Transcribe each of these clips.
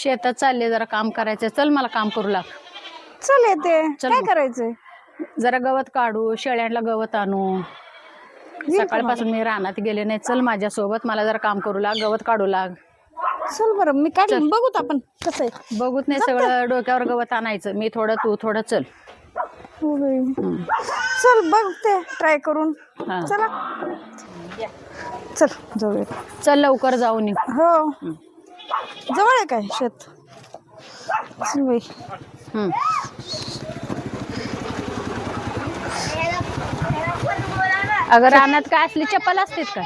शेतात चालले जरा काम करायचं चल मला काम करू लाग. चल येते. चल काय मग. करायचंय? जरा गवत काढू शेळ्यांना गवत आणू. सकाळपासून मी रानात गेले नाही. चल माझ्यासोबत मला जरा काम करू लाग गवत काढू लाग? चल बरं मी काढ बघूत आपण कसं आहे. बघूत नाही सगळं डोक्यावर गवत आणायचं. मी थोडं तू थोडं चल. हो बाई. चल बघते. ट्राय करून. हा. चला. चल जाऊया. चल लवकर जाऊन ये. हो. जवळ आहे काय शेत? बाई हम्म. अगं रानात काय असली चप्पल असतेत काय?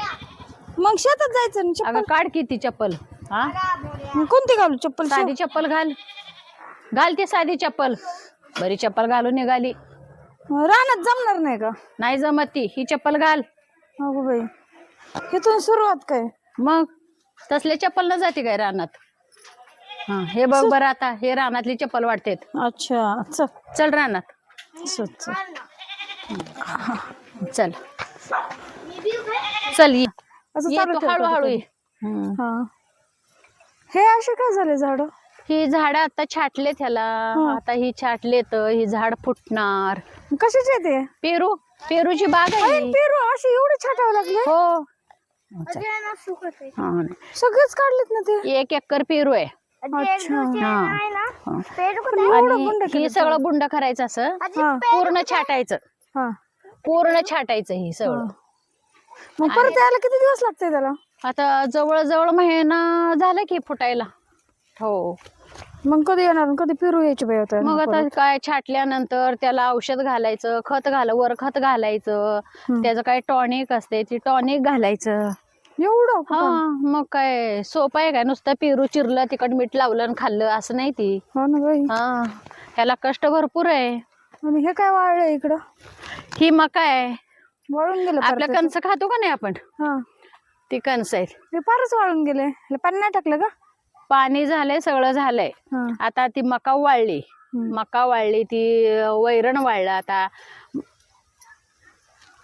मग शेतात जायचं ना अगं काढ की ती चप्पल. हा? चप्पल मग कोणती घालू? चप्पल साधी चप्पल घाल. घाल ती साधी चप्पल. बरी चप्पल घालून निघाली. रानात जमणार नाही का? नाही जमत ती. ही चप्पल घाल. अगो बाई. इथून सुरुवात काय? मग? तसले चप्पल न जाते काय रानात? हा हे बघ बरं आता हे रानातली चप्पल वाटतेत अच्छा चल. चल रानात. चल चल. चल. चल ये. असं ये चालू तू ठेव हळूहळू ये. हम्म. हा. हे असे काय झाले झाड? ही झाड आता छाटले त्याला आता ही छाटले तर ही झाड फुटणार. कशाचे ते पेरू पेरूची बाग आहे ही. पेरू असे एवढे छाटावे लागले? हा. सगळेच काढलेत ना ते? एक एकर पेरू आहे. हा. सगळं बुंड करायचं असं? पूर्ण छाटायचं. हा. पूर्ण छाटायचं हे सगळं. मग परत यायला किती दिवस लागते त्याला? आता जवळ जवळ महिना झाला की फुटायला. हो. मग कधी येणार? कधी पेरू यायची बाई होता मग आता काय छाटल्यानंतर त्याला औषध घालायचं खत घाल वर खत घालायचं. त्याचं काय टॉनिक असते ती टॉनिक घालायचं. एवढं हा मग काय सोपं आहे काय? नुसतं पेरू चिरलं तिकट मीठ लावलं आणि खाल्लं असं नाही ती. हो ना बाई. हा ह्याला कष्ट भरपूर आहे. आणि हे काय वाळलंय इकडं? ही मका आहे. वाळून गेलं आपलं परत कणस खातो का नाही आपण? हा. ती कणस आहेत. हे फारच वाळून गेले. ह्याला पाणी नाही टाकलं का? पाणी झालंय सगळं झालंय. हा. आता ती मका वाळली. मका वाळली ती वैरण वाळलं आता.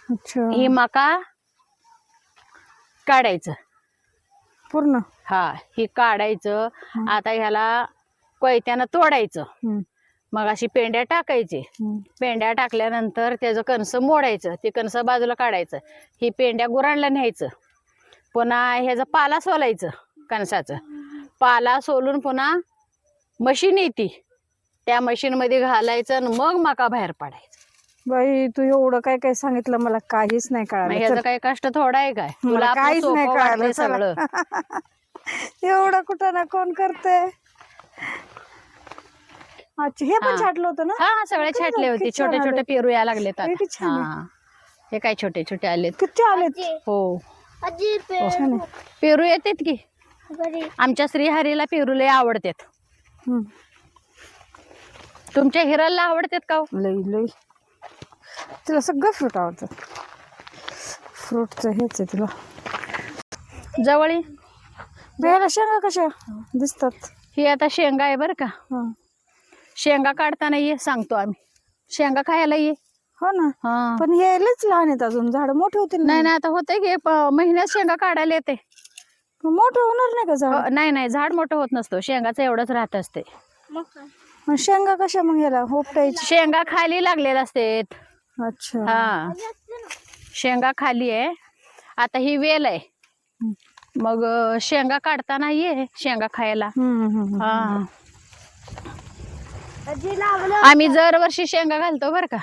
अच्छा. ही मका काढायचं. पूर्ण? हा ही काढायचं. आता ह्याला कोयत्यानं तोडायचं. मग अशी पेंड्या टाकायची. पेंड्या टाकल्यानंतर त्याचं कणस मोडायचं. ते कणस बाजूला काढायचं. ही पेंड्या गुरांना न्यायचं. पुन्हा ह्याचं पाला सोलायचं कणसाचं. पाला सोलून पुन्हा मशीन येते. त्या मशीनमध्ये घालायचं आणि मग मका बाहेर पाडायचं. बाई तू एवढं काय काय सांगितलं मला काहीच नाही कळालं चल. काही कष्ट थोडा आहे काय मला तुला काहीच नाही कळालं, चला. सगळं एवढं कुठं ना कोण करते अच्छा हे पण हा. छाटलं होतं ना हा हा सगळे किती छाटले झालं? होते किती छान छोटे छोटे आले. पेरू यायला लागलेत किती आता छान आहे. हा हे काय छोटे छोटे आलेत किती आलेत हो छान आहे. पेरू येतात की आमच्या श्रीहरीला पेरू लय आवडतात हम्म. तुमच्या हिराला आवडतात का हो? लई लई तिला सगळं फ्रूट आवडतं. फ्रूटचं हेच आहे तिला. जवळ. बियाला शेंगा कशा दिसतात? ही आता शेंगा आहे बरं का. शेंगा काढताना ये सांगतो आम्ही. शेंगा खायला ये. हो ना. हा. पण हे लईच लहान आहेत अजून. झाड मोठे होतील ना. नाही नाही आता होतंय की महिन्यात शेंगा काढायला येते. मोठे होणार नाही का झाड? नाही नाही झाड मोठं होत नसतो. शेंगाचं एवढंच राहत असते. शेंगा कशा मग याला होपटायची शेंगा खाली लागलेल्या असतात. अच्छा. हा. शेंगा खाली आहे. आता ही वेल आहे. मग अं, शेंगा काढताना ये शेंगा खायला. हम्म, हम्म, हम्म. हा. आम्ही दरवर्षी शेंगा घालतो बरं का.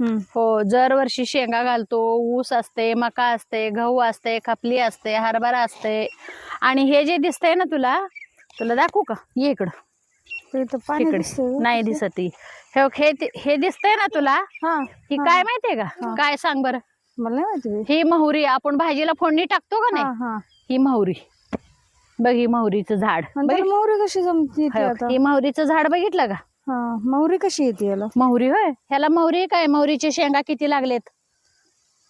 हम्म. हो दरवर्षी शेंगा घालतो. ऊस असते मका असते गहू असते खपली असते हरभरा असते. आणि हे जे दिसतंय ना तुला तुला दाखवू का? ये इकडं. इथं पाणी इकडे दिसतंय. नाही दिसत ही. हे दिसतंय ना तुला? हा ही काय माहितीये का? काय सांग बरं. मला नाही माहिती बाई. ही मोहरी आपण भाजीला फोडणी टाकतो का हा नाही? हा ही. मोहरी. बघ ही मोहरीचं झाड. आणि त्याला मोहरी कशी जमती ती आता? ही मोहरीचं झाड बघितलं का? हा मोहरी कशी येते याला? मोहरी होय. ह्याला मोहरी काय? मोहरीचे शेंगा किती लागलेत?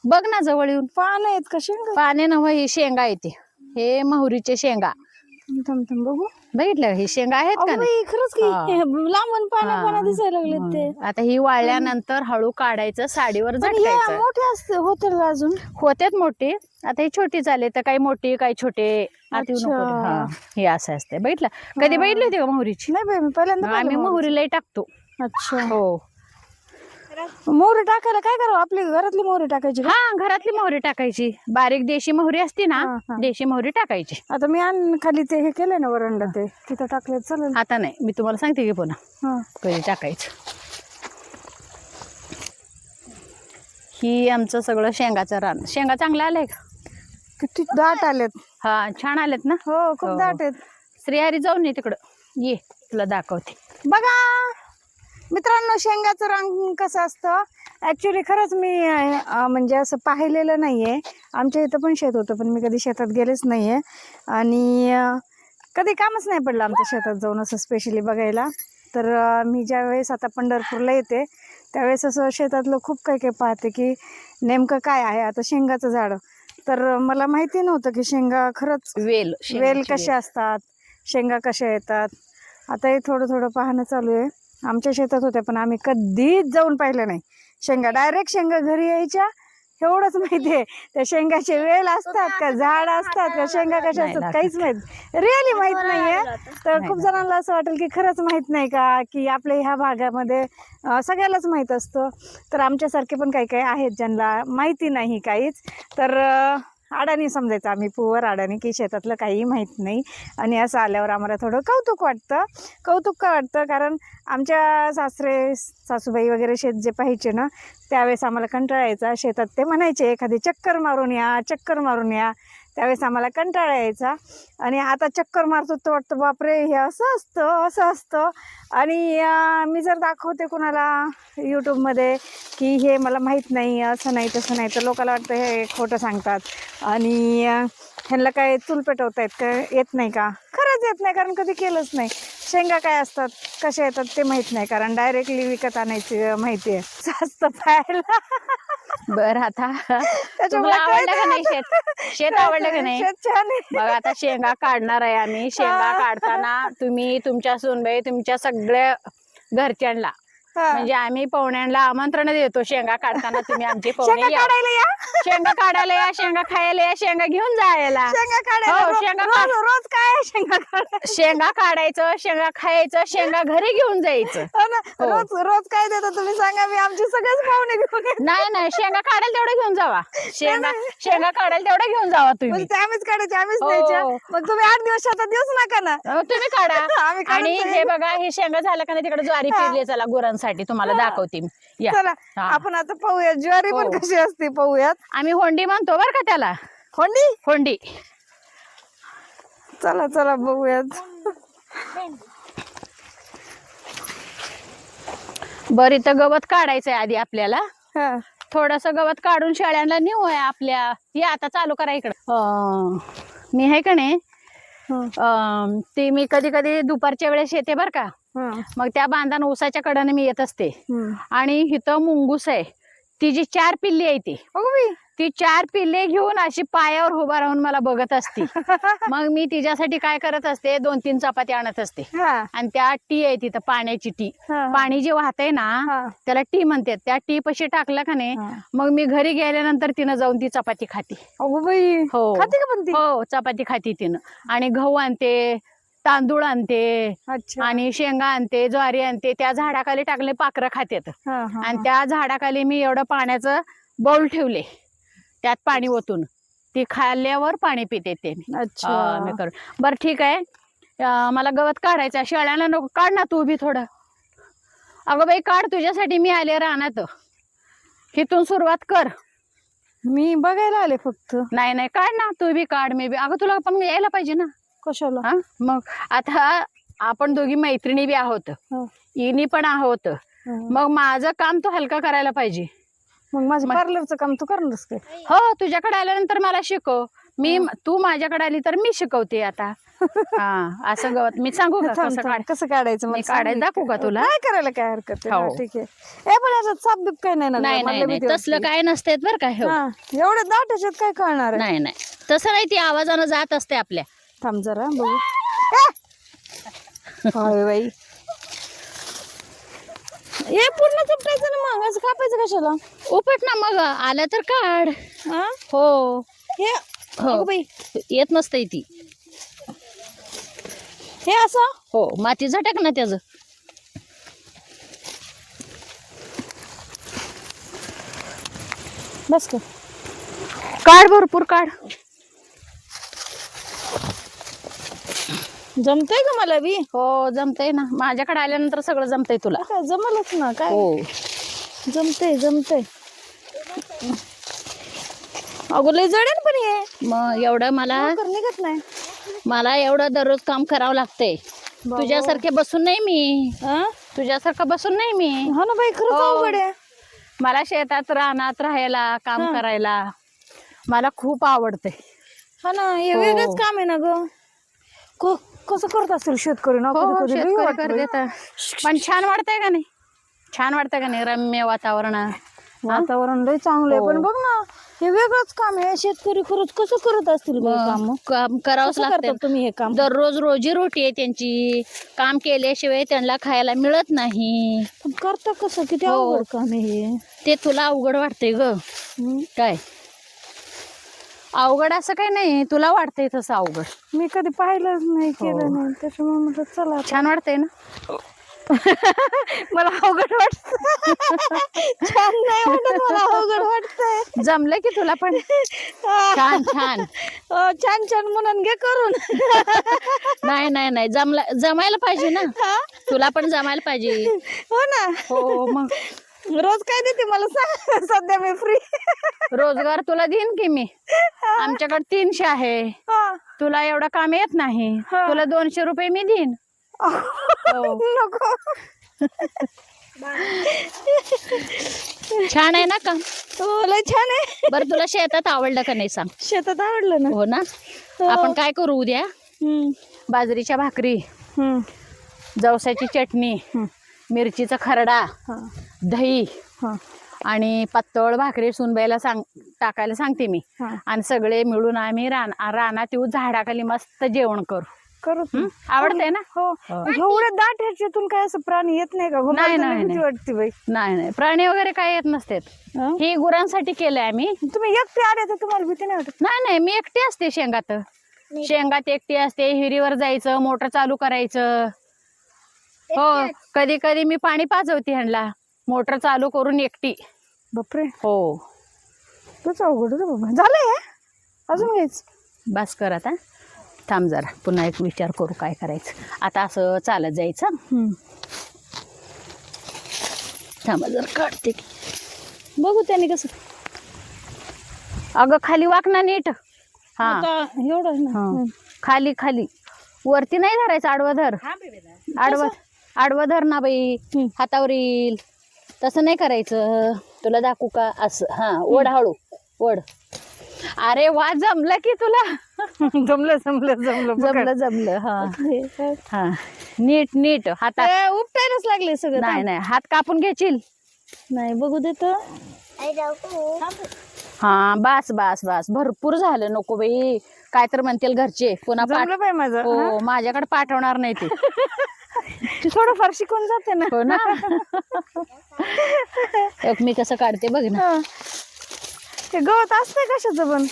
बघ ना जवळ येऊन. पान आहेत का शेंगा? पाने नव्ह ही शेंगा येते. हे मोहरीचे शेंगा. थांब थांब बघू. बघितलं ही शेंगा आहेत का अगं नाही? बाई, खरंच की हा. लांबून पाना हा. पाना दिसायला लागले ते. आता ही वाळल्यानंतर हळू काढायचं साडीवर पण हे झटकायचं. मोठे असते होतील अजून? होत्यात मोठी. आता ही छोटी झाले तर काही मोठी काही छोटे. आता येऊ नको रे. अच्छा. हा, हे असं असते बघितलं? कधी. बघितली होती का मोहरीची? नाही बाई मी पहिल्यांदा आम्ही पाहिलं. मोहरीलाही टाकतो. अच्छा. हो. मोहरी टाकायला काय करावं? आपली घरातली मोहरी टाकायची का? हा घरातली मोहरी टाकायची. बारीक देशी मोहरी असती ना हा, हा. देशी मोहरी टाकायची. आता मी आण खाली ते हे केलंय ना वरंडा ते. तिथं टाकलं चालेल. आता नाही मी तुम्हाला सांगते की पुन्हा. हा. कधी टाकायचं. ही आमचं सगळं शेंगाचं रान. शेंगा चांगला आलाय का? किती दाट आलेत. हा छान आलेत ना? हो खूप हो. दाट आहेत. श्रीहरी जाऊन ये तिकडं. ये तुला दाखवते. बघा! मित्रांनो शेंगाचं रंग कसं असतं? ऍक्च्युली खरंच मी म्हणजे असं पाहिलेलं नाहीये. आमच्या इथं पण शेत होतं पण मी कधी शेतात गेलेच नाहीये. आणि अं, कधी कामच नाही पडलं आमच्या शेतात जाऊन असं स्पेशली बघायला. तर मी ज्या वेळेस आता पंढरपूरला येते त्यावेळेस असं शेतातलं खूप काही काही पाहते की नेमकं काय आहे आता शेंगाचं झाड. तर मला माहिती नव्हतं की शेंगा खरंच वेल वेल कशा असतात शेंगा कशा येतात. आता हे थोडं थोडं पाहणं चालू आहे. आमच्या शेतात होत्या पण आम्ही कधीच जाऊन पाहिलं नाही. शेंगा डायरेक्ट शेंगा घरी यायच्या एवढंच माहिती आहे. त्या शेंगाचे वेल असतात का झाड असतात का शेंगा कशा असतात. काहीच माहीत रिअली माहीत नाहीये. तर. खूप जणांना असं वाटेल की खरंच माहीत नाही का की आपल्या ह्या भागामध्ये सगळ्यालाच माहीत असतं. तर आमच्यासारखे पण काही काही आहेत ज्यांना माहिती नाही काहीच. तर अडाणी समजायचं. आम्ही पुवर अडाणी की शेतातलं काहीही माहीत नाही. आणि असं आल्यावर आम्हाला थोडं कौतुक वाटतं. कौतुक का वाटतं? कारण आमच्या सासरे सासूबाई वगैरे शेत जे पाहायचे ना त्यावेळेस आम्हाला कंटाळायचा शेतात ते म्हणायचे एखादी चक्कर मारून या चक्कर मारून या. त्यावेळेस आम्हाला कंटाळा यायचा. आणि आता चक्कर मारतो तर वाटतं बापरे हे असं असतं असं असतं. आणि मी जर दाखवते कुणाला यूट्यूबमध्ये की हे मला माहीत नाही असं नाही तसं नाही तर लोकांना वाटतं हे खोटं सांगतात. आणि ह्यांना काय चूल पेटवता येत का येत नाही का? खरंच येत नाही कारण कधी केलंच नाही. शेंगा काय असतात? कशा येतात ते माहीत नाही कारण डायरेक्टली विकत आणायची माहिती आहे. जास्त पाहायला. बर आता तुम्हाला आवडलं का नाही. शेत? शेत आवडलं का नाही? आता शेंगा काढणार आहे आम्ही. शेंगा काढताना तुम्ही तुमच्या सुनबाई तुमच्या सगळ्या घरच्यांना. म्हणजे आम्ही पाहुण्यांना आमंत्रण देतो शेंगा काढताना तुम्ही आमचे शेंगा पाहुणे या. काढायला या. शेंगा काढायला या शेंगा खायला या शेंगा घेऊन जायला. शेंगा काढायला. हो, रो- शेंगा रोज काढ- रोज काय शेंगा काढायला? शेंगा काढायचं शेंगा खायचं शेंगा घरी घेऊन जायचं. हो ना. हो. रोज रोज काय देता तुम्ही? सांगा मी आमचे सगळेच पाहुणे घेऊन येते. नाही नाही शेंगा काढायला तेवढं घेऊन जावा. शेंगा शेंगा काढायला तेवढं घेऊन जावा तुम्ही. म्हणजे ते आम्हीच काढायचे आम्हीच हो. द्यायच्या मग तुम्ही आठ दिवस शेतात देऊच नका ना. अहो, तुम्ही काढा. आम्ही आणि. हे बघा हे शेंगा झालं का नाही तिकडे ज्वारी पेरली चला गुरांसाठी तुम्हाला दाखवते मी या. चला हा. आपण आता पाहूयात. ज्वारी पण हो. कशी असते पाहूयात? आम्ही होंडी म्हणतो बरं का त्याला. होंडी? होंडी. चला चला बघूयात. बरं इथं गवत काढायचंय आधी आपल्याला. हा. थोडस गवत काढून शेळ्यांना नेऊया आपल्या. या आता चालू करा इकडं. अं, मी आहे का नाही? हं, अं, ते मी कधी कधी दुपारच्या वेळेस येते बरं का. मग त्या बांधान ऊसाच्या कडेने मी येत असते. आणि इथं मुंगूस आहे. तिची चार पिल्ली आहे ती. ती चार पिल्ले घेऊन अशी पायावर उभा राहून मला बघत असते. मग मी तिच्यासाठी काय करत असते दोन तीन चपाती आणत असते. आणि त्या टी आहे तिथं पाण्याची टी. पाणी जे वाहतंय ना. त्याला टी म्हणतात. त्या टी पशी टाकलं का नाही. मग मी घरी गेल्यानंतर तिनं जाऊन ती चपाती खाती. हो. ती? हो चपाती खाती तिनं. आणि गहू आणते तांदूळ आणते अच्छा. आणि शेंगा आणते ज्वारी आणते त्या झाडाखाली टाकले पाखरं खात्यात. आणि त्या झाडाखाली मी एवढं पाण्याचं बाउल ठेवले. त्यात पाणी ओतून. ती खाल्ल्यावर पाणी पिते ते अच्छा. बरं ठीक आहे. मला गवत काढायचं. शेळ्याला नको. काढ ना तू बी थोडं. अगं बाई काढ. तुझ्यासाठी मी आले रानात. इथून सुरुवात कर. मी बघायला आले फक्त. नाही नाही. काढ ना. तू बी काढ. मी बी. अगं तुला पण यायला पाहिजे ना. कशाला? मग आता आपण दोघी मैत्रिणी बी आहोत. इनी पण आहोत. मग माझं काम तू हलका करायला पाहिजे. मग माझं पार्लरचं काम तू करणारस काय? हो तुझ्याकडे आल्यानंतर मला शिकव. मी तू माझ्याकडे आली तर मी शिकवते आता. हा असं गवत मी सांगू का कसं काढायचं काढायला दाखवू का. तुला? काय करायला काय हरकत आहे. हो. ठीक आहे. ए पण याच्यात साप बीप काय नाही तसलं. काय नसते बरं का हो. एवढ्या दाट याच्यात काय कळणार नाही नाही. तसं नाही ती आवाजानं जात असते आपल्या. थांब जरा बघू. होय बाई. हे पूर्ण चुपटायचं ना मग असं कापायचं कशाला? उपट ना मग आलं तर काढ. हा? हो. हे हो. अगं बाई. येत नसतंय ती. हे असं? हो माती झटक ना त्याचं. बस का काढ भरपूर काढ. जमतंय का मला बी? हो जमतंय ना. माझ्याकडे आल्यानंतर सगळं जमतंय तुला. काय जमलच ना काय? हो. जमतंय जमतंय. अगो लय जडेल पण हे. मग एवढं मला लवकर निघत नाही. मला एवढं दररोज काम करावं लागतंय. तुझ्यासारखे बसून नाही मी. हा तुझ्यासारखं बसून नाही मी. हा ना बाई खरंच हो. अवघड आहे. मला शेतात रानात राहायला काम हा. करायला मला खूप आवडतंय. हा ना हे हो. वेगळंच काम आहे ना ग. कसं करत असतील शेतकरी? ना हो कधी कधी लई शेतकरी. पण छान वाटतंय का नाही? छान वाटतंय का नाही? रम्य वातावरण. वातावरण लय चांगलं आहे हो. पण बघ ना हे वेगळंच काम आहे. शेतकरी खरंच कसं करत असतील काम? काम करावंच कसं लागतं करतात तुम्ही हे काम? दररोज रोजी रोटी आहे त्यांची. काम केल्याशिवाय त्यांना खायला मिळत नाही. पण करता कसं? किती हो. अवघड काम आहे हे. ते तुला अवघड वाटतंय ग. काय? अवघड असं काही नाही तुला वाटतंय तसं अवघड. मी कधी पाहिलंच नाही हो. केलं नाही. त्याच्यामुळे म्हटलं चला. छान वाटतंय ना? मला अवघड वाटत छान नाही वाटत मला अवघड वाटतंय. जमलं की तुला पण? छान छान. अं, छान छान म्हणून घे करून. नाही नाही नाही. जमला जमायला पाहिजे ना? हा? तुला पण जमायला पाहिजे. हो ना. हो मग. रोज काय देते मला सांग. सध्या मी फ्री रोजगार तुला देईन की मी? आमच्याकडे तीनशे आहे. तुला एवढं काम येत नाही. हा. तुला दोनशे रुपये मी देईन. हो. नको. छान आहे ना काम हो लय छान आहे. बरं तुला शेतात आवडलं का नाही सांग? शेतात आवडलं ना. हो ना? आपण काय करू उद्या. बाजरीच्या भाकरी. जवसाची चटणी. मिरचीचा खरडा हा. दही हा. आणि पातळ भाकरी सुनबाईला सांग टाकायला सांगते मी. हा. आणि सगळे मिळून आम्ही रान रानात येऊ झाडाखाली मस्त जेवण करू. करू हं? आवडतंय ना? हो. एवढे दाट ह्याच्यातून काय असं प्राणी येत नाही का? मला नाही, तर नाही, भीती नाही. वाटते बाई. नाही नाही. प्राणी वगैरे काय येत नसतात. हं? ही गुरांसाठी केलंय आम्ही. तुम्ही एकटे आले तर तुम्हाला भीती नाही वाटत? नाही नाही. मी एकटी असते शेंगात. शेंगात एकटी असते. हिरीवर जायचं मोटर चालू करायचं. हो कधी कधी मी पाणी पाजवते ह्यांना. मोटर चालू करून एकटी. बापरे. हो. तूच अवघड रे बाबा. झालंय हे? अजून घ्यायच? बस कर आता थांब जरा. पुन्हा एक विचार करू काय करायचं. आता असं चालत जायचं थांबा जर काढते की. बघू त्याने कसं. अगं खाली वाक ना नीट. हा. एवढं. खाली खाली. वरती नाही धरायचं आडवं धर. आडवं आडवं धर ना बाई. हातावर येईल. तसं नाही करायचं. तुला दाखवू का असं? हा ओढ हळू. ओढ. अरे वा जमलं की तुला. जमलं जमलं जमलं. जमलं जमलं. हा. जमलं हा. नीट नीट. हातात उपटायलाच लागले सगळं. नाही नाही. हात कापून घेशील? नाही बघू देत हा बास बास बास. भरपूर झालं नको बाई. काय तर म्हणतील घरचे. पुन्हा हो? माझ्याकडे पाठवणार नाही ते. थोडं फार शिकून जाते ना. हो ना. एक मी कसं काढते बघ ना. हा. ते गवत असतंय कशाचं पण?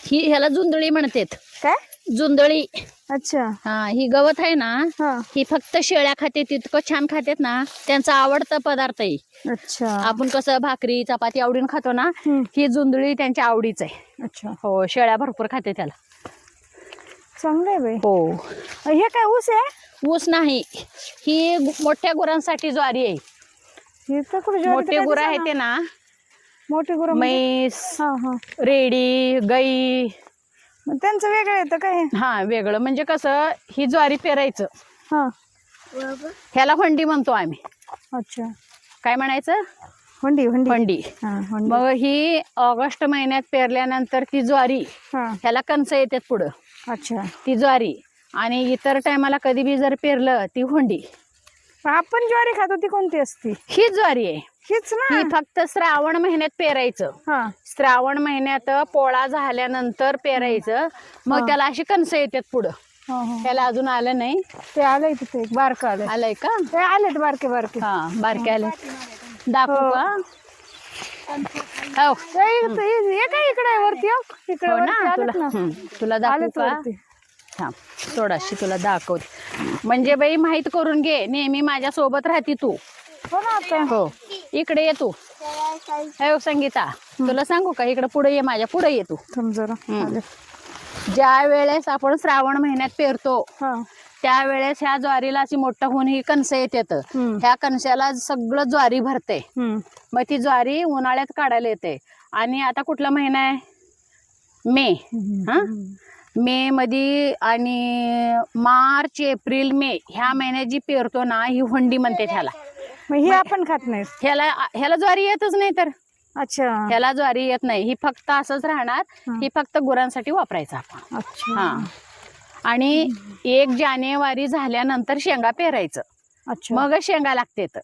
ही ह्याला जुंदळी म्हणतात. काय? जुंदळी. अच्छा. हा ही गवत आहे ना हा. ही फक्त शेळ्या खाते तितकं छान खातेत ना त्यांचा आवडता पदार्थ आहे. अच्छा. आपण कसं भाकरी चपाती आवडीन खातो ना हम्म. ही जुंदळी त्यांच्या आवडीच आहे. अच्छा. हो शेळ्या भरपूर खाते त्याला. चांगलं आहे बाई. हो. हे काय ऊस आहे? ऊस नाही. ही मोठ्या गुरांसाठी ज्वारी आहे. हे तर कुठे मोठे काय गुरं दिसेना. आहेत ते ना. मोठे गुरं म्हणजे? म्हैस हा हा. रेडी गाई. मग त्यांचं वेगळं येतं काय? हे? हा वेगळं. म्हणजे कसं ही ज्वारी पेरायचं. हा. ह्याला हंडी म्हणतो आम्ही. अच्छा. काय म्हणायचं? हंडी हंडी. हंडी. हा हंडी. मग ही ऑगस्ट महिन्यात पेरल्यानंतर ती ज्वारी हा. ह्याला कणसं येतात पुढं. अच्छा. ती ज्वारी. आणि इतर टायमाला कधी बी जर पेरलं ती हुंडी. आपण ज्वारी खातो ती कोणती असती? ही ज्वारी आहे. हीच ना? ही फक्त श्रावण महिन्यात पेरायचं. हा. श्रावण महिन्यात पोळा झाल्यानंतर पेरायचं. मग. त्याला अशी कणसं येतात पुढं. हो, हो. त्याला अजून आलं नाही. ते आलंय तिथे एक बारकं आलंय. आलंय का? ते आलेत बारके बारके. हा बारके आले. दाखवू हो. का? हो. काय इकडे वरती हो? इकडे हो ना तुला हं, तुला दाखवू आलेत का? वरती. थांब थोडाशी तुला दाखवते. म्हणजे बाई माहीत करून घे नेहमी माझ्या सोबत राहती तू. हो ना आता. हो इकडे ये तू. हे संगीता तुला सांगू का इकडे पुढे ये माझ्या पुढे ये तू. थांब जरा हं. आले. ज्या वेळेस आपण श्रावण महिन्यात पेरतो हा. त्यावेळेस ह्या ज्वारीला अशी मोठं होऊन ही कणसं येतात. ह्या कणसाला सगळं ज्वारी भरते. मग ती ज्वारी उन्हाळ्यात काढायला येते. आणि आता कुठला महिना आहे? मे. हा? मे मध्ये आणि मार्च एप्रिल मे ह्या महिन्यात जी पेरतो ना ही हुंडी म्हणते ह्याला. हे आपण खात नाही ह्याला ह्याला ज्वारी येतच नाही तर. अच्छा. ह्याला ज्वारी येत नाही. ही फक्त असंच राहणार. हा. ही फक्त गुरांसाठी वापरायचं आपण. अच्छा. हा. आणि एक जानेवारी झाल्यानंतर शेंगा पेरायचं. अच्छा. मग शेंगा लागते तर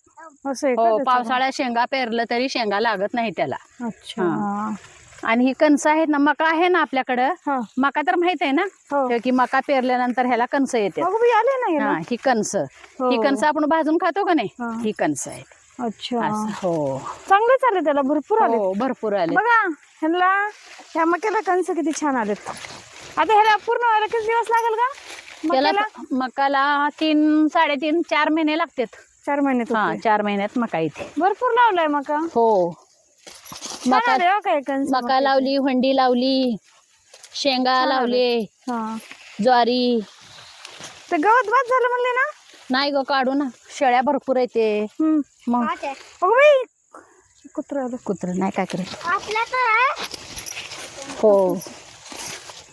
असं आहे का हो त्याचं? पावसाळ्यात शेंगा पेरलं तरी शेंगा लागत नाही त्याला. अच्छा. आणि ही कणसं आहेत ना मका आहे ना आपल्याकडं? हा. मका तर माहीत आहे ना? हो. की मका पेरल्यानंतर ह्याला कणस येते अगं बाई, आले ना? हा. ही कणस. हो. ही कणस आपण भाजून खातो का नाही? हा. कणस आहेत. अच्छा. हो. चांगले चालेल त्याला भरपूर आले. हो भरपूर आले. बघा ह्याला ह्या मक्याला कंस किती छान आलेत. आता ह्याला पूर्ण व्हायला किती दिवस लागेल का त्याला मक्याला? मकाला तीन साडेतीन चार महिने लागतात. चार महिन्यात हा होते. चार महिन्यात मका येते. भरपूर लावलाय मका. हो. मका हो काय कंस मका लावली हुंडी लावली शेंगा छान. लावले हा. ज्वारी. ते गवत बाद झालं म्हणले ना? नाही ग काढू ना. शेळ्या भरपूर येते हम्म. मग? अगं बाई कुत्र आलं. कुत्र नाही काय करत. हो.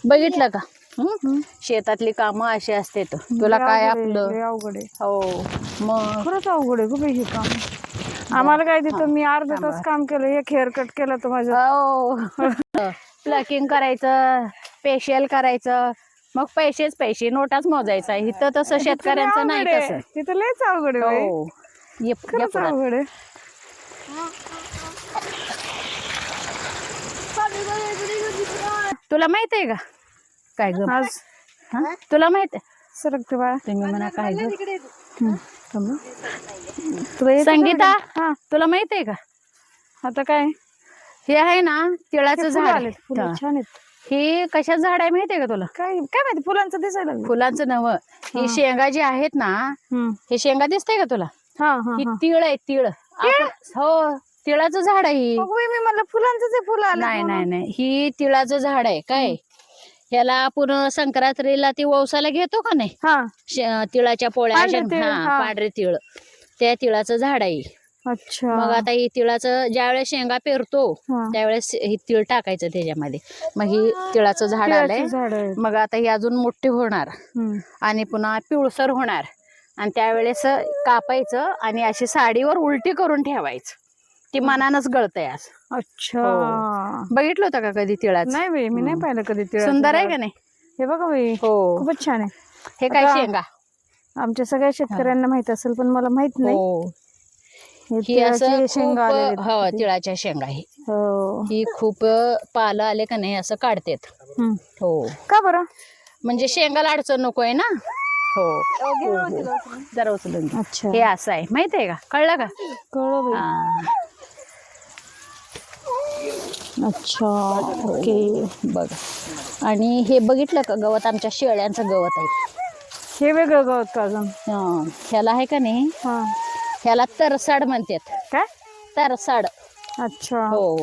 बघितलं का? हं? शेतातली कामं अशी असते तुला लय काय अवघड आहे, आपलं? अवघड आहे. हो मग? खरंच अवघड आहे गं बाई हे काम. आम्हाला काय तिथं मी अर्धा तास काम केलं एक हेअर कट केला तर माझं. हो प्लकिंग करायचं फेशियल करायचं. मग पैसेच पैसे नोटाच मोजायचा. इथं तसं शेतकऱ्यांचं नाही अवघड आहे. तसं. तिथं लयच अवघड आहे बाई. हो. खरंच. अवघड आहे. तुला माहीत आहे का? काय ग आज हं? तुला माहीत आहे? सरकते बाळा तुम्ही म्हणा काय ग हम्म, थांब हं. तुला येतं का संगीता? हा. तुला माहीत आहे का? आता काय? हे आहे ना तिळाचं हे फुलं झाड. आलेत, फुलं हा. छान आहेत. हे कशाचं झाड आहे माहितीये का तुला? काय काय माहिती फुलांचं दिसायला लागलं. फुलांचं नव. ही शेंगा जी आहेत ना. हे शेंगा दिसतंय का तुला? हा हा ही हा. तिळ आहे तिळ. आपण- हो तिळाचं झाड आहे. ही अगं बाई, मी म्हणलं फुलांचंच आहे फुलं आले नाही नाही नाही. ही तिळाचं झाड आहे काय? ह्याला आपण संक्रांतीला ती ववसाला घेतो का नाही? हा. शे- तिळाच्या पोळ्या पांढरे अशा- तीळ, हा, हा. पांढरे तिळ. त्या तिळाचं झाड आहे. अच्छा. मग आता ही तिळाचं ज्यावेळेस शेंगा पेरतो हा. त्यावेळेस ही तिळ टाकायचं त्याच्यामध्ये. मग ही तिळाचं झाड आलंय. तिळाची झाड आहे. मग आता ही अजून मोठी होणार. हम्म. आणि पुन्हा पिवळसर होणार. आणि त्यावेळेस कापायचं आणि अशी साडीवर उलटी करून ठेवायचं. ती मनानच गळतंय आज. अच्छा. बघितलं होतं का कधी तिळाचं? नाही बाई मी नाही पाहिलं कधी तिळाचं. सुंदर आहे. का नाही? हे बघा बाई हो. खूपच छान आहे. हे काय शेंगा? आमच्या सगळ्या शेतकऱ्यांना माहीत असेल पण मला माहीत नाही. हो हे ही खूप शेंगा हो. तिळाच्या शेंगा ही. हो. ही खूप पालं आले का नाही असं काढतेत. हो. का बरं? म्हणजे शेंगाला अडचण नकोय ना? हो. हो, हो. जरा उचलून हे असं आहे. माहीत आहे का? कळलं का? कळलं हा. अच्छा ओके. बघ आणि हे बघितलं का गवत? आमच्या शेळ्यांचं गवत आहे. हे वेगळं गवत का अजून? हं. ह्याला आहे का नाही? हा. ह्याला तरसाड म्हणतात. काय? तरसाड. अच्छा. हो.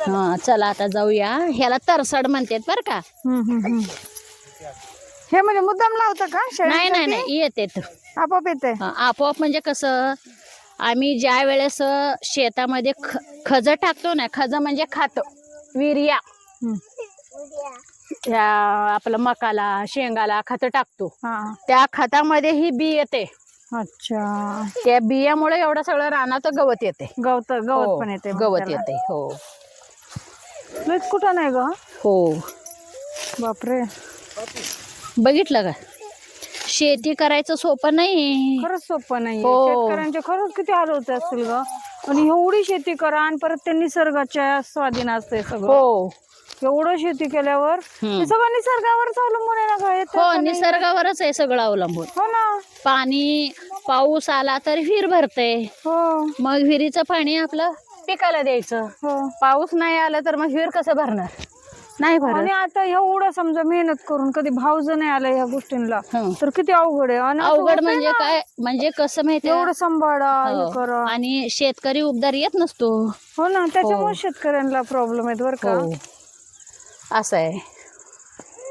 हा चला आता जाऊया. ह्याला तरसाड म्हणतात बर का. हम्म, हम्म, हम्म. हे म्हणजे मुद्दाम लावता का नाही? नाही नाही येते आपोआप येते. आपोआप म्हणजे कसं? आम्ही ज्या वेळेस शेतामध्ये ख खज टाकतो ना खज म्हणजे खात विर्या. ह्या आपलं मकाला शेंगाला खत टाकतो. हा. त्या खतामध्ये ही बी येते. अच्छा. त्या बियामुळे एवढं सगळं रानात गवत येते. गवत हो, गवत पण येते गवत. येते हो. कुठं नाही ग? हो. बापरे. बघितलं का? शेती करायचं सोपं नाही खरंच सोपं नाही हो. शेतकऱ्यांचे खरंच किती हाल होते असतील ग आणि एवढी शेती करा आणि परत ते निसर्गाच्या स्वाधीन असते सगळं. हो. एवढं शेती केल्यावर हम्म. हे सगळं निसर्गावरच अवलंबून आहे ना हो नाही? निसर्गावरच आहे सगळं अवलंबून. हो ना. पाणी पाऊस आला तर विहीर भरते हो. मग विहिरीचं पाणी आपलं पिकाला द्यायचं. हो. पाऊस नाही आला तर मग विहीर कसं भरणार? नाही भरत. आणि आता एवढं समजा मेहनत करून कधी भाव जर नाही आला ह्या गोष्टींना हं. तर किती अवघड आहे? आणि असं अवघड होतंय म्हणजे ना, काय? म्हणजे कसं माहितीये एवढं सांभाळा हे. हो. करा. आणि शेतकरी उबदार येत नसतो. हो ना त्याच्यामुळे शेतकऱ्यांना प्रॉब्लेम आहेत बरं का. हो. असं आहे.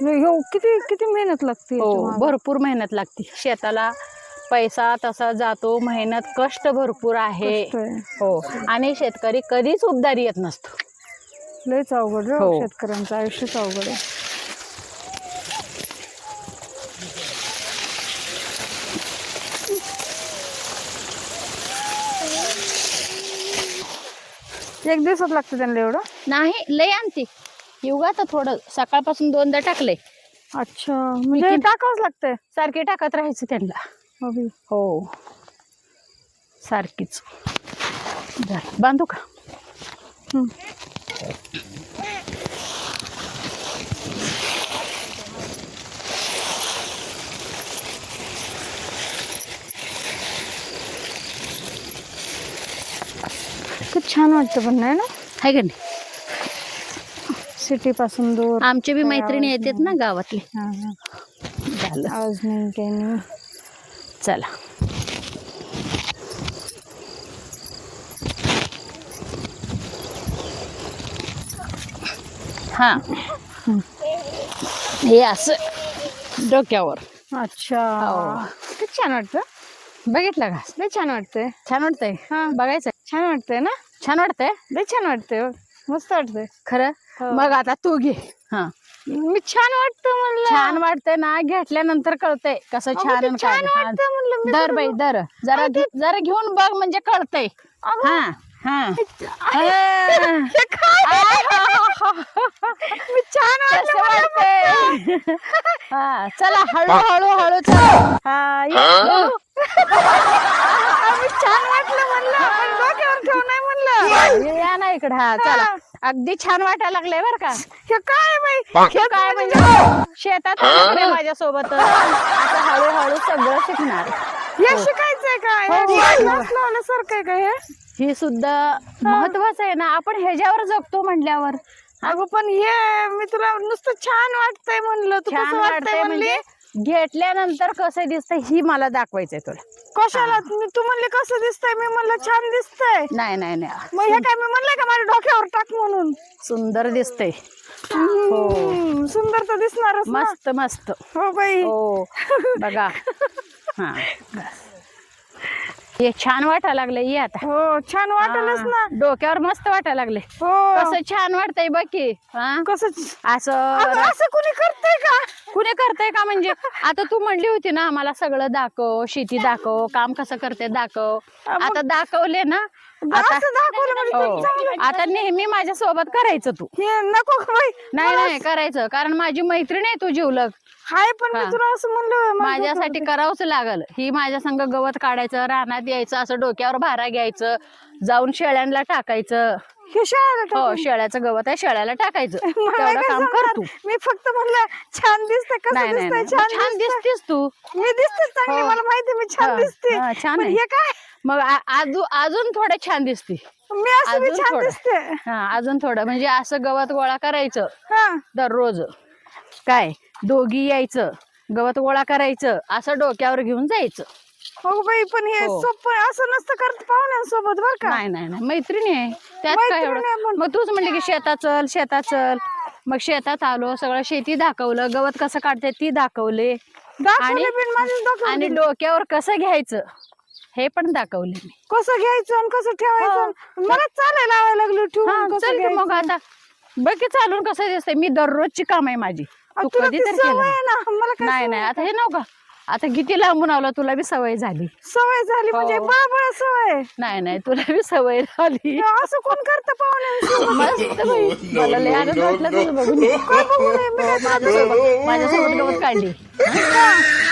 हे किती किती मेहनत लागते हो. भरपूर मेहनत लागते. शेताला पैसा तसा जातो मेहनत कष्ट भरपूर आहे. कष्ट आहे. हो. आणि शेतकरी कधीच उबदारी येत नसतो. लयच अवघड रे हो. शेतकऱ्यांचं आयुष्यच अवघड आहे. एक दिवसात लागतं त्यांना एवढं? नाही लय आणते. येऊ आता थोडं. सकाळपासून दोनदा टाकले अच्छा म्हणजे किती- टाकावंच लागतंय? सारखे टाकत राहायचं त्यांना. अभि. हो. सारखीच. झालं बांधू का? हम्म. खूप छान वाटतं पण नाही ना? आहे का नाही? सिटी पासून दूर. आमचे बी मैत्रिणी येतात ना गावातले. झालं. आवाज नाही काही नाही. चला. हा. हे असं. डोक्यावर. अच्छा. हो. खूप छान वाटतं. बघितलं का? लय छान वाटतंय. छान वाटतंय. हा. बघायचं छान वाटतंय ना? छान वाटतंय? लय छान वाटतंय. मस्त वाटतंय. खरं? हो. मग आता तू घे. हा. मी छान वाटतं म्हणलं. छान वाटतंय ना? घेतल्यानंतर कळतंय कसं छान छान. वाटतं म्हणलं. दर बाई दर. जरा जरा घेऊन बघ म्हणजे कळतंय. हा. हा. हे. काय? मी छान हा चला हळू हळू हळू चला. हा, छान वाटलं म्हणलं. पण डोक्यावर ठेव नाही म्हणलं. ये- ना इकडे. हा चला. अगदी छान वाटायला लागलंय बर का. हे काय बाई? हे काय म्हणजे शेतात माझ्या सोबत आता हळूहळू सगळं शिकणार. हे शिकायचंय काय? हो, हे. हो. क्लास लावल्यासारखं आहे का हे? ही सुद्धा महत्वाचं आहे ना. आपण ह्याच्यावर जगतो म्हणल्यावर. अगं पण हे मी तुला नुसतं छान वाटतंय म्हणलं. तू छान कसं वाटतंय वाटतंय म्हणली? म्हणजे घेतल्यानंतर कसं दिसतंय ही मला दाखवायचंय तुला. कशाला? मी तू म्हणले कसं दिसतंय? मी म्हणलं छान दिसतंय. नाही नाही नाही. मग हे काय मी म्हणलंय का माझ्या डोक्यावर टाक म्हणून? सुंदर दिसतंय. हम्म, सुंदर तर दिसणारच ना. मस्त मस्त. हो बाई. हो. बघा. हा. हे छान वाटायला लागले ये आता. हो छान वाटेलच ना. डोक्यावर मस्त वाटायला लागले हो. कसं छान वाटतंय बघ की हा. कसं असं अगं, असं कुणी करतंय का? कुणी करतंय का म्हणजे? आता तू म्हणली होती ना आम्हाला सगळं दाखव शेती दाखव काम कसं करते दाखव. आता दाखवले ना आता असं दाखवलं म्हणजे हो. चांगलं. आता नेहमी माझ्या सोबत करायचं तू. हे नको बाई. नाही नाही करायचं. कारण माझी मैत्रीण आहे तू जीवलग. हाय पण मी हा. तुला असं म्हणलं माझं माझ्यासाठी करावंच लागल. ही माझ्या संग गवत काढायचं रानात यायचं असं डोक्यावर भारा घ्यायचं जाऊन शेळ्यांना टाकायचं. हे शाळेला हो शेळ्याचं गवत आहे शेळ्याला टाकायचं. मला तेवढं काय काम कर मी फक्त म्हणलं छान दिसतंय कसं नाही दिसतंय? नाही. छान. दिसतीस तू. मी दिसते चांगली हो. मला माहिती मी छान हा, दिसते. हा, छान पण आहे. हे काय? मग आ- अजून अजून थोडं छान दिसते. मी असं मी अजून छान थोडं. दिसते. हा अजून थोडं. म्हणजे असं गवत गोळा करायचं हा. दररोज. काय? दोघी यायचं गवत गोळा करायचं असं डोक्यावर घेऊन जायचं. हो बाई पण हे हो. सोपं. असं नसतं करत पाहुण्यांसोबत बर का? नाही नाही नाही. मैत्रिणी आहे. त्यात काय मैत्रीण एवढं? मग तूच म्हणली की शेतात चल शेतात चल. मग शेतात आलो सगळं शेती दाखवलं. गवत कसं काढते ती दाखवले. दाखवले डोक्यावर आणि. डोक्यावर कसं घ्यायचं? हे पण दाखवले मी. कसं घ्यायचं आणि कसं ठेवायचं? मला चालायला लावायला लागलो हा, ठेवून. कसं चल की मग. आता. बघ की चालून कसं दिसतंय. मी दररोजची काम आहे माझी. अहो, तू तुला कधी तर सवय आहे ना. मला काय नाही नाही. आता हे नव्हतं आता किती लांबून आलो तुला बी सवय झाली. सवय झाली म्हणजे हो. बळबळ सवय. नाही नाही तुला बी सवय झाली. असं कोण करतं मस्त बाई मला लय आनंद वाटला बघून. माझ्यासोबत गवत काढली.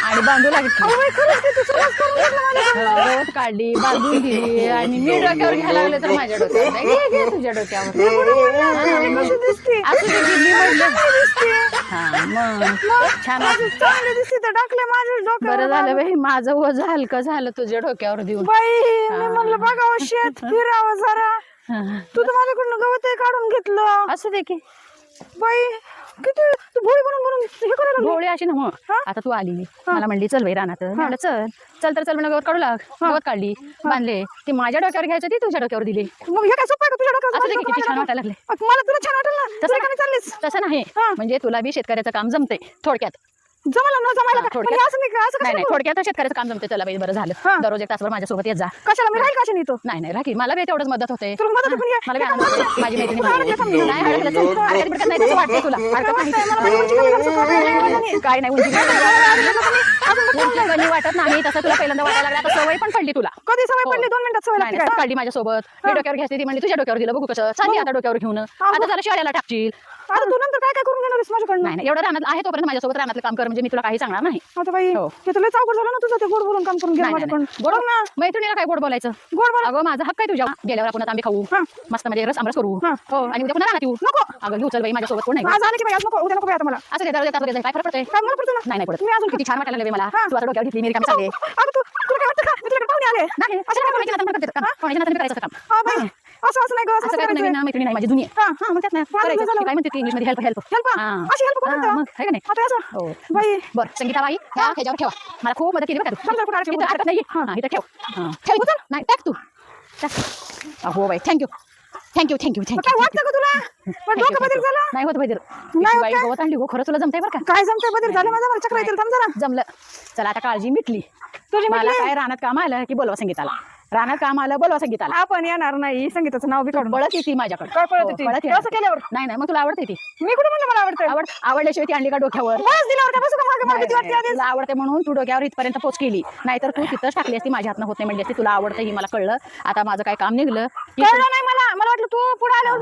आणि बांधू लागली. हो, काढली बांधून दिली आणि मी डोक्यावर घ्यायला लागले तर माझ्या डोक्यावर. घे घे तुझ्या डोक्यावर. असू मी हा मग छान बरं झालं बाई माझं वज हलकं झालं तुझ्या डोक्यावर देऊन. बाई मी म्हणलं बघावं शेत फिरावं जरा. हा. तू तर माझ्याकडनं गवत काढून घेतलं. असू दे की. बाई किती तू भोळी बनून बनून हे करायला लागली. अशी ना मग हा? आता तू आली. मला म्हणली चल बाई रानात. मी म्हणलं चल. चल तर चल म्हणलं गवत काढू लाग. गवत काढली. बांधले. ती माझ्या डोक्यावर घ्यायचं ती तुझ्या डोक्यावर दिली. मग हे काय सोपं आहे का तुझ्या डोक्यावर? असू किती छान? वाटायला लागले. मला तुला छान वाटेल ना. तसं तसं का चाललीस तसं नाही. हा. म्हणजे तुला बी शेतकऱ्याचं काम जमते थोडक्यात. जमायला न जमायला हा, का? थोडक्यात. म्हणजे असं नाही का असं नाही कसं नाही थोडक्यात शेतकऱ्याचं काम जमते चला बाई बरं हा. झालं दररोज एक तासभर माझ्यासोबत येत जा कशाला मी राहील का अशी तो नाही नाही राखी मला बी तेवढंच मदत होते तुला मदत पण ये. मला बी आनंद होतो. माझी मैत्रिणी मला समजून. नाही हरकत नाही, हरकत बिरकत नाही तसं वाटतंय तुला हरकत नाही. काय नाही उंची उंची कमी वाटत नाही तसं तुला पहिल्यांदा वाटायला लागलं आता सवय पण पडली तुला कधी सवय हो. पडली दोन मिनिटात सवय नाही लागते नाही, काय काढली माझ्यासोबत मी डोक्यावर घ्यायची ती म्हणली तुझ्या डोक्यावर दिलं बघू कसं चालली आता डोक्यावर घेऊन आता जरा शाळेला टाकशील आता तू नंतर काय काय करून घेणार आहेस माझ्याकडनं? नाही नाही एवढं राहणार आहे तोपर्यंत माझ्यासोबत राहण्यातलं काम कर म्हणजे मी तुला काही सांगणार नाही. आता बाई हो. हे तुला अवघड झालं ना तुझं ते गोड बोलून काम करून घे नाही, नाही, माझ्याकडून. नाही. गोड ना. मैत्रिणीला काय गोड बोलायचं? गोड बोल. अगं माझा हक्क आहे तुझ्या गेल्यावर आपण आता आंबे खाऊ. हा. मस्त म्हणजे रस आमरस करू. हा. हो आणि उद्या पुन्हा राहणार येऊ नको. अगं घेऊ चल बाई माझ्यासोबत कोण नाही. आज आलं की बाई आज नको उद्या नको बाई आता मला. असं काय फरक पडतंय? काय मला पडतं ना? नाही नाही पडत. मी अजून किती छान वाटायला लागले मला. हा. तू आता डोक्यावर घेतली मी रिकामी चालले. अगं तू तुला काय वाटतं का? मी तुझ्याकडे पाहुणे आले. नाही असं काय कोणाच्या नात्यानं करते कोणाच्या नात्यानं करायचं काम? हा बाई. असं असं नाही गं असं काय नवीन मैत्रिणी नाही माझी जुनी आहे. हा हा मग त्यात नाही. माझं करायचं झालं. ती काय म्हणते ती इंग्लिशमध्ये हेल्प हेल्प हेल्प हा. अशी हेल्प हा, मग का नाही? आता याचं. हो. बाई. बरं संगीता बाई ह्या ह्याच्यावर ठेवा. मला खूप मदत केली बरं का थांब जरा कुठं तू अडकली. इथं हरकत नाही हा. इथं ठेव. हा, ठेव इथं. नाही टाक तू. टाक. हो बाई thank you thank you thank you काय थँक्यू वाटतं का तुला? पण डोकं बदल झालं? नाही होत बदल. होत बाई काय? गवत आणली गो. खरं तुला जमतंय बरं का? काय जमतंय? बदल झालं माझं? मला चक्र येतील थांब जरा. जमलं. चला आता काळजी मिटली. तुझी मला मिटली? काय रानात काम आलं की बोलवा संगीताला. रानात काम आलं बोलवा संगीताला. आपण येणार नाही संगीताचं नाव बी काढून. पळत येते माझ्याकडे. काय पळत हो, येते? पळत असं केल्यावर? नाही नाही मग तुला आवडते ती. मी कुठे म्हणलं मला आवडतं? आवड आवडल्याशिवाय ती आणली का डोक्यावर? दिल्यावर काय बसू का मागे मला भीती वाटते आधीच? तुला आवडते म्हणून तू डोक्यावर इथपर्यंत पोच केली. नाहीतर तू तिथंच टाकली असती माझ्या हातनं होत नाही म्हणजे असती तुला आवडतं ही मला कळलं. आता माझं काय काम निघलं. कळलं नाही मला. मला वाटलं तू पुढे आल्यावर